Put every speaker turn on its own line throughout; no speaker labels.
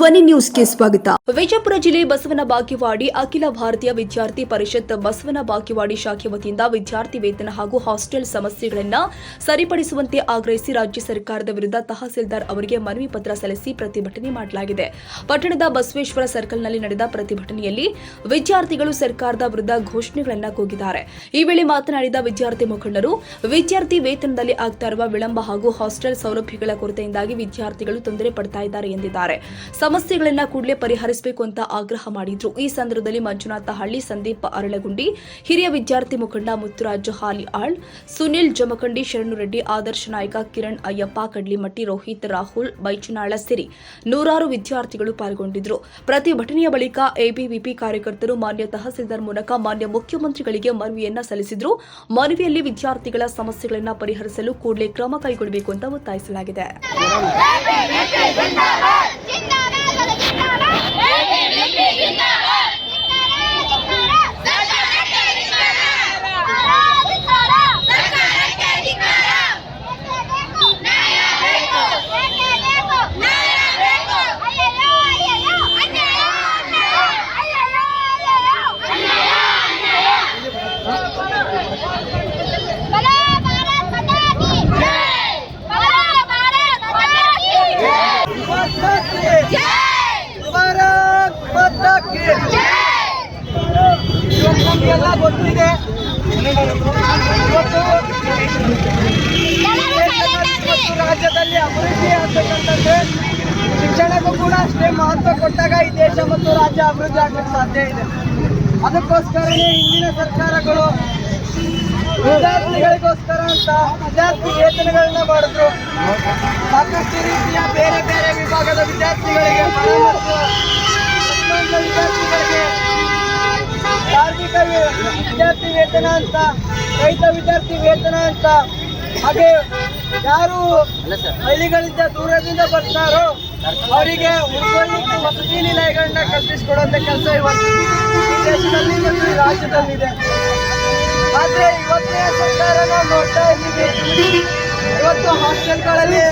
ಧ್ವನಿ ನ್ಯೂಸ್ಗೆ ಸ್ವಾಗತ.
ವಿಜಯಪುರ ಜಿಲ್ಲೆ ಬಸವನ ಬಾಕಿವಾಡಿ ಅಖಿಲ ಭಾರತೀಯ ವಿದ್ಯಾರ್ಥಿ ಪರಿಷತ್ ಬಸವನ ಬಾಕಿವಾಡಿ ಶಾಖೆ ವತಿಯಿಂದ ವಿದ್ಯಾರ್ಥಿ ವೇತನ ಹಾಗೂ ಹಾಸ್ಟೆಲ್ ಸಮಸ್ಯೆಗಳನ್ನು ಸರಿಪಡಿಸುವಂತೆ ಆಗ್ರಹಿಸಿ ರಾಜ್ಯ ಸರ್ಕಾರದ ವಿರುದ್ಧ ತಹಸೀಲ್ದಾರ್ ಅವರಿಗೆ ಮನವಿ ಪತ್ರ ಸಲ್ಲಿಸಿ ಪ್ರತಿಭಟನೆ ಮಾಡಲಾಗಿದೆ. ಪಟ್ಟಣದ ಬಸವೇಶ್ವರ ಸರ್ಕಲ್ನಲ್ಲಿ ನಡೆದ ಪ್ರತಿಭಟನೆಯಲ್ಲಿ ವಿದ್ಯಾರ್ಥಿಗಳು ಸರ್ಕಾರದ ವಿರುದ್ಧ ಘೋಷಣೆಗಳನ್ನು ಕೂಗಿದ್ದಾರೆ. ಈ ವೇಳೆ ಮಾತನಾಡಿದ ವಿದ್ಯಾರ್ಥಿ ಮುಖಂಡರು, ವಿದ್ಯಾರ್ಥಿ ವೇತನದಲ್ಲಿ ಆಗ್ತಾ ಇರುವ ವಿಳಂಬ ಹಾಗೂ ಹಾಸ್ಟೆಲ್ ಸೌಲಭ್ಯಗಳ ಕೊರತೆಯಿಂದಾಗಿ ವಿದ್ಯಾರ್ಥಿಗಳು ತೊಂದರೆ ಪಡ್ತಾ ಇದ್ದಾರೆ ಎಂದಿದ್ದಾರೆ. ಸಮಸ್ಯೆಗಳನ್ನ ಕೂಡಲೇ ಪರಿಹರಿಸಬೇಕು ಅಂತ ಆಗ್ರಹ ಮಾಡಿದ್ರು. ಈ ಸಂದರ್ಭದಲ್ಲಿ ಮಂಜುನಾಥ ಹಳ್ಳಿ, ಸಂದೀಪ್ ಅರಳಗುಂಡಿ, ಹಿರಿಯ ವಿದ್ಯಾರ್ಥಿ ಮುಖಂಡ ಮುತ್ತುರಾಜ್ ಹಾಲಿಆಳ್ ಸುನಿಲ್ ಜಮಖಂಡಿ, ಶರಣು ರೆಡ್ಡಿ, ಆದರ್ಶ ನಾಯಕ ಕಿರಣ್ ಅಯ್ಯಪ್ಪ, ಕಡ್ಲಿಮಟ್ಟಿ ರೋಹಿತ್, ರಾಹುಲ್, ಬೈಚುನಾಳ ಸೇರಿ ನೂರಾರು ವಿದ್ಯಾರ್ಥಿಗಳು ಪಾಲ್ಗೊಂಡಿದ್ರು. ಪ್ರತಿಭಟನೆಯ ಬಳಿಕ ಎಬಿವಿಪಿ ಕಾರ್ಯಕರ್ತರು, ಮಾನ್ಯ ತಹಸೀಲ್ದಾರ್ ಮೂಲಕ ಮಾನ್ಯ ಮುಖ್ಯಮಂತ್ರಿಗಳಿಗೆ ಮನವಿಯನ್ನ ಸಲ್ಲಿಸಿದ್ರು. ಮನವಿಯಲ್ಲಿ ವಿದ್ಯಾರ್ಥಿಗಳ ಸಮಸ್ಯೆಗಳನ್ನು ಪರಿಹರಿಸಲು ಕೂಡಲೇ ಕ್ರಮ ಕೈಗೊಳ್ಳಬೇಕು ಅಂತ ಒತ್ತಾಯಿಸಲಾಗಿದೆ.
ನಮಗೆಲ್ಲ ಗೊತ್ತಿದೆ ಇವತ್ತು ರಾಜ್ಯದಲ್ಲಿ ಅಭಿವೃದ್ಧಿ ಆಗ್ತಕ್ಕಂಥದ್ದು ಶಿಕ್ಷಣಕ್ಕೂ ಕೂಡ ಅಷ್ಟೇ ಮಹತ್ವ ಕೊಟ್ಟಾಗ ಈ ದೇಶ ಮತ್ತು ರಾಜ್ಯ ಅಭಿವೃದ್ಧಿ ಆಗ್ಲಿಕ್ಕೆ ಸಾಧ್ಯ ಇದೆ. ಅದಕ್ಕೋಸ್ಕರನೇ ಹಿಂದಿನ ಸರ್ಕಾರಗಳು ವಿದ್ಯಾರ್ಥಿಗಳಿಗೋಸ್ಕರ ಅಂತ ವಿದ್ಯಾರ್ಥಿ ವೇತನಗಳನ್ನ ಮಾಡಿದ್ರು. ಸಾಕಷ್ಟು ರೀತಿಯ ಬೇರೆ ಬೇರೆ ವಿಭಾಗದ ವಿದ್ಯಾರ್ಥಿಗಳಿಗೆ ಬಡ ಮತ್ತು ಸಮಾಜ ವಿದ್ಯಾರ್ಥಿಗಳಿಗೆ ಕಾರ್ಮಿಕ ವಿದ್ಯಾರ್ಥಿ ವೇತನ ಅಂತ ರೈತ ವಿದ್ಯಾರ್ಥಿ ವೇತನ ಅಂತ ಹಾಗೆ ಯಾರು ಹಳ್ಳಿಗಳಿಂದ ದೂರದಿಂದ ಬರ್ತಾರೋ ಅವರಿಗೆ ಉಳ್ಕೊಳ್ಳಿಕ್ಕೆ ವಸತಿ ನಿಲಯಗಳನ್ನ ಕಲ್ಪಿಸಿಕೊಡುವಂತ ಕೆಲಸ ಇವತ್ತು ಈ ದೇಶದಲ್ಲಿ ಮತ್ತು ಈ ರಾಜ್ಯದಲ್ಲಿದೆ. ಆದ್ರೆ ಇವತ್ತೇ ಸರ್ಕಾರ ನಾವು ನೋಡ್ತಾ ಇದ್ದೀವಿ. ಇವತ್ತು ಹಾಸ್ಟೆಲ್ಗಳಲ್ಲಿ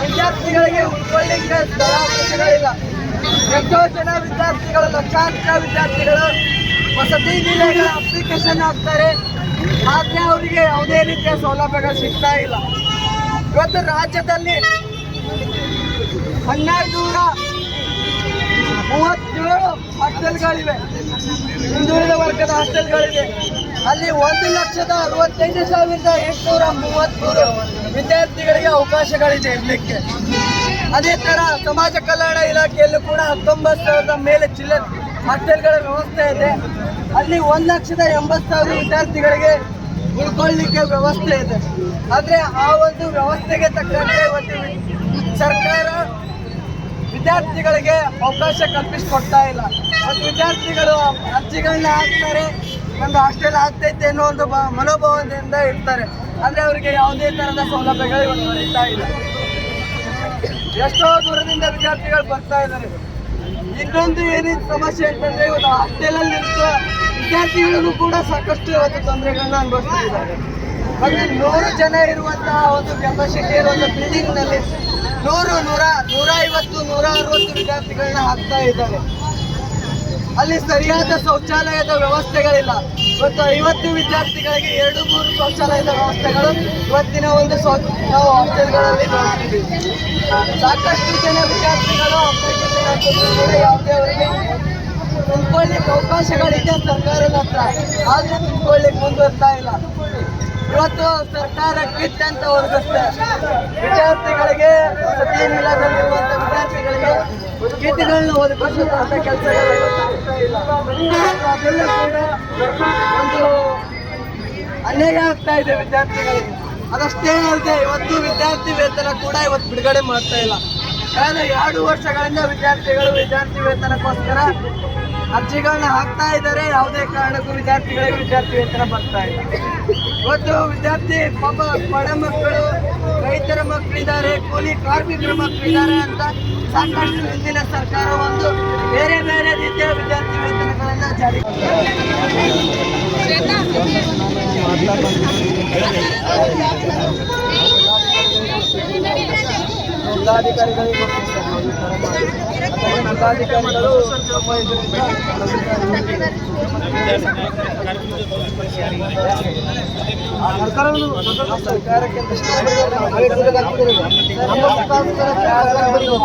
ವಿದ್ಯಾರ್ಥಿಗಳಿಗೆ ಉಳ್ಕೊಳ್ಳಿಕ್ಕೆ ಸ್ಥಳಾವಕಾಶಗಳಿಲ್ಲ ಎಷ್ಟೋ ಜನ ವಿದ್ಯಾರ್ಥಿಗಳು ಲಕ್ಷಾಂತರ ವಿದ್ಯಾರ್ಥಿಗಳು ವಸತಿ ನಿಲಯಗಳ ಅಪ್ಲಿಕೇಶನ್ ಹಾಕ್ತಾರೆ, ಆದರೆ ಅವರಿಗೆ ಯಾವುದೇ ರೀತಿಯ ಸೌಲಭ್ಯಗಳು ಸಿಗ್ತಾ ಇಲ್ಲ. ಇವತ್ತು ರಾಜ್ಯದಲ್ಲಿ ಹನ್ನೆರಡು ನೂರ ಮೂವತ್ತೇಳು ಹಾಸ್ಟೆಲ್ಗಳಿವೆ ಹಿಂದುಳಿದ ವರ್ಗದ ಹಾಸ್ಟೆಲ್ಗಳಿವೆ ಅಲ್ಲಿ ಒಂದು ಲಕ್ಷದ ಅರವತ್ತೈದು ಸಾವಿರದ ಎಂಟುನೂರ ಮೂವತ್ತ್ಮೂರು ವಿದ್ಯಾರ್ಥಿಗಳಿಗೆ ಅವಕಾಶಗಳಿದೆ ಇರ್ಲಿಕ್ಕೆ. ಅದೇ ತರ ಸಮಾಜ ಕಲ್ಯಾಣ ಇಲಾಖೆಯಲ್ಲೂ ಕೂಡ ಹತ್ತೊಂಬತ್ತು ಸಾವಿರದ ಮೇಲೆ ಚಿಲ್ಲರ್ ಹಾಸ್ಟೆಲ್ಗಳ ವ್ಯವಸ್ಥೆ ಇದೆ. ಅಲ್ಲಿ ಒಂದು ಲಕ್ಷದ ಎಂಬತ್ತು ಸಾವಿರ ವಿದ್ಯಾರ್ಥಿಗಳಿಗೆ ಉಳ್ಕೊಳ್ಳಿಕ್ಕೆ ವ್ಯವಸ್ಥೆ ಇದೆ. ಆದರೆ ಆ ಒಂದು ವ್ಯವಸ್ಥೆಗೆ ತಕ್ಕಂತೆ ಇವತ್ತು ಸರ್ಕಾರ ವಿದ್ಯಾರ್ಥಿಗಳಿಗೆ ಅವಕಾಶ ಕಲ್ಪಿಸಿಕೊಡ್ತಾ ಇಲ್ಲ. ಮತ್ತು ವಿದ್ಯಾರ್ಥಿಗಳು ಅರ್ಜಿಗಳನ್ನ ಹಾಕ್ತಾರೆ ಒಂದು ಹಾಸ್ಟೆಲ್ ಆಗ್ತೈತೆ ಅನ್ನೋ ಒಂದು ಮನೋಭಾವದಿಂದ ಇರ್ತಾರೆ. ಆದರೆ ಅವರಿಗೆ ಯಾವುದೇ ತರಹದ ಸೌಲಭ್ಯಗಳು ಇವತ್ತು ಇಲ್ಲ. ಎಷ್ಟೋ ದೂರದಿಂದ ವಿದ್ಯಾರ್ಥಿಗಳು ಬರ್ತಾ ಇದ್ದಾರೆ. ಇನ್ನೊಂದು ಏನೇನು ಸಮಸ್ಯೆ ಅಂತಂದ್ರೆ ಇವತ್ತು ಹಾಸ್ಟೆಲಲ್ಲಿ ಇರುವ ವಿದ್ಯಾರ್ಥಿಗಳಿಗೂ ಕೂಡ ಸಾಕಷ್ಟು ಇವತ್ತು ತೊಂದರೆಗಳನ್ನ ಅನುಭವಿಸ್ತಿದ್ದಾರೆ ಅಲ್ಲಿ ನೂರು ಜನ ಇರುವಂತಹ ಒಂದು ಕೆಪಾಸಿಟಿ ಇರುವಂತಹ ಬಿಲ್ಡಿಂಗ್ನಲ್ಲಿ ನೂರು, ನೂರ ನೂರ ಐವತ್ತು ನೂರ ಅರವತ್ತು ವಿದ್ಯಾರ್ಥಿಗಳನ್ನ ಹಾಕ್ತಾ ಇದ್ದಾರೆ. ಅಲ್ಲಿ ಸರಿಯಾದ ಶೌಚಾಲಯದ ವ್ಯವಸ್ಥೆಗಳಿಲ್ಲ. ಇವತ್ತು ಐವತ್ತು ವಿದ್ಯಾರ್ಥಿಗಳಿಗೆ ಎರಡು, ಮೂರು ಶೌಚಾಲಯದ ವ್ಯವಸ್ಥೆಗಳು ಇವತ್ತಿನ ಒಂದು ನಾವು ಹಾಸ್ಟೆಲ್ಗಳಲ್ಲಿ ಸಾಕಷ್ಟು ಜನ ವಿದ್ಯಾರ್ಥಿಗಳು ಯಾವುದೇ ಅವರಿಗೆ ತುಂಬಿಕೊಳ್ಳಿಕ್ಕೆ ಅವಕಾಶಗಳಿದೆ ಸರ್ಕಾರದ ಹತ್ರ. ಆದ್ರೆ ತುಂಬಿಕೊಳ್ಳಿಕ್ಕೆ ಮುಂದುವರ್ತಾ ಇಲ್ಲ. ಇವತ್ತು ಸರ್ಕಾರ ಕಿಟ್ ಅಂತ ಒದಗಿಸ್ತೆ ವಿದ್ಯಾರ್ಥಿಗಳಿಗೆ ವಸತಿ ವಿದ್ಯಾರ್ಥಿಗಳಿಗೆ ಕಿಟ್ಗಳನ್ನ ಅದೆಲ್ಲ ಕೂಡ ಒಂದು ಅನ್ಯಾಯ ಆಗ್ತಾ ಇದೆ ವಿದ್ಯಾರ್ಥಿಗಳಿಗೆ. ಅದಷ್ಟೇ ಅಲ್ಲದೆ ಇವತ್ತು ವಿದ್ಯಾರ್ಥಿ ವೇತನ ಕೂಡ ಇವತ್ತು ಬಿಡುಗಡೆ ಮಾಡ್ತಾ ಇಲ್ಲ. ಕಳೆದ ಎರಡು ವರ್ಷಗಳಿಂದ ವಿದ್ಯಾರ್ಥಿಗಳು ವಿದ್ಯಾರ್ಥಿ ವೇತನಕ್ಕೋಸ್ಕರ ಅರ್ಜಿಗಳನ್ನ ಹಾಕ್ತಾ ಇದ್ದಾರೆ. ಯಾವುದೇ ಕಾರಣಕ್ಕೂ ವಿದ್ಯಾರ್ಥಿಗಳಿಗೆ ವಿದ್ಯಾರ್ಥಿ ವೇತನ ಬರ್ತಾ ಇಲ್ಲ. ಇವತ್ತು ವಿದ್ಯಾರ್ಥಿ ಪಾಪ ಬಡ ಮಕ್ಕಳು, ರೈತರ ಮಕ್ಕಳಿದ್ದಾರೆ, ಕೂಲಿ ಕಾರ್ಮಿಕರ ಮಕ್ಕಳಿದ್ದಾರೆ ಅಂತ ಸಾಕಷ್ಟು ಹಿಂದಿನ ಸರ್ಕಾರ ಒಂದು ಬೇರೆ ಬೇರೆ ರೀತಿಯ ವಿದ್ಯಾರ್ಥಿ ವೇತನಗಳನ್ನ ಜಾರಿ ಜಿಲ್ಲಾಧಿಕಾರಿಗಳಿಗೆ ಗೊತ್ತಿರ್ತದೆ ಜಿಲ್ಲಾಧಿಕಾರಿಗಳು ನಮ್ಮ ಇದರಿಂದ ಸರ್ಕಾರಕ್ಕೆ ನಮ್ಮ ಮುಖಾಂತರ ಕಾಗದ ಬರೆಯುವ.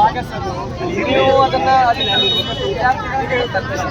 ನೀವು ಅದನ್ನ ಅಲ್ಲಿ ವಿದ್ಯಾರ್ಥಿಗಳಿಗೆ ತಲುಪಿಸಿ.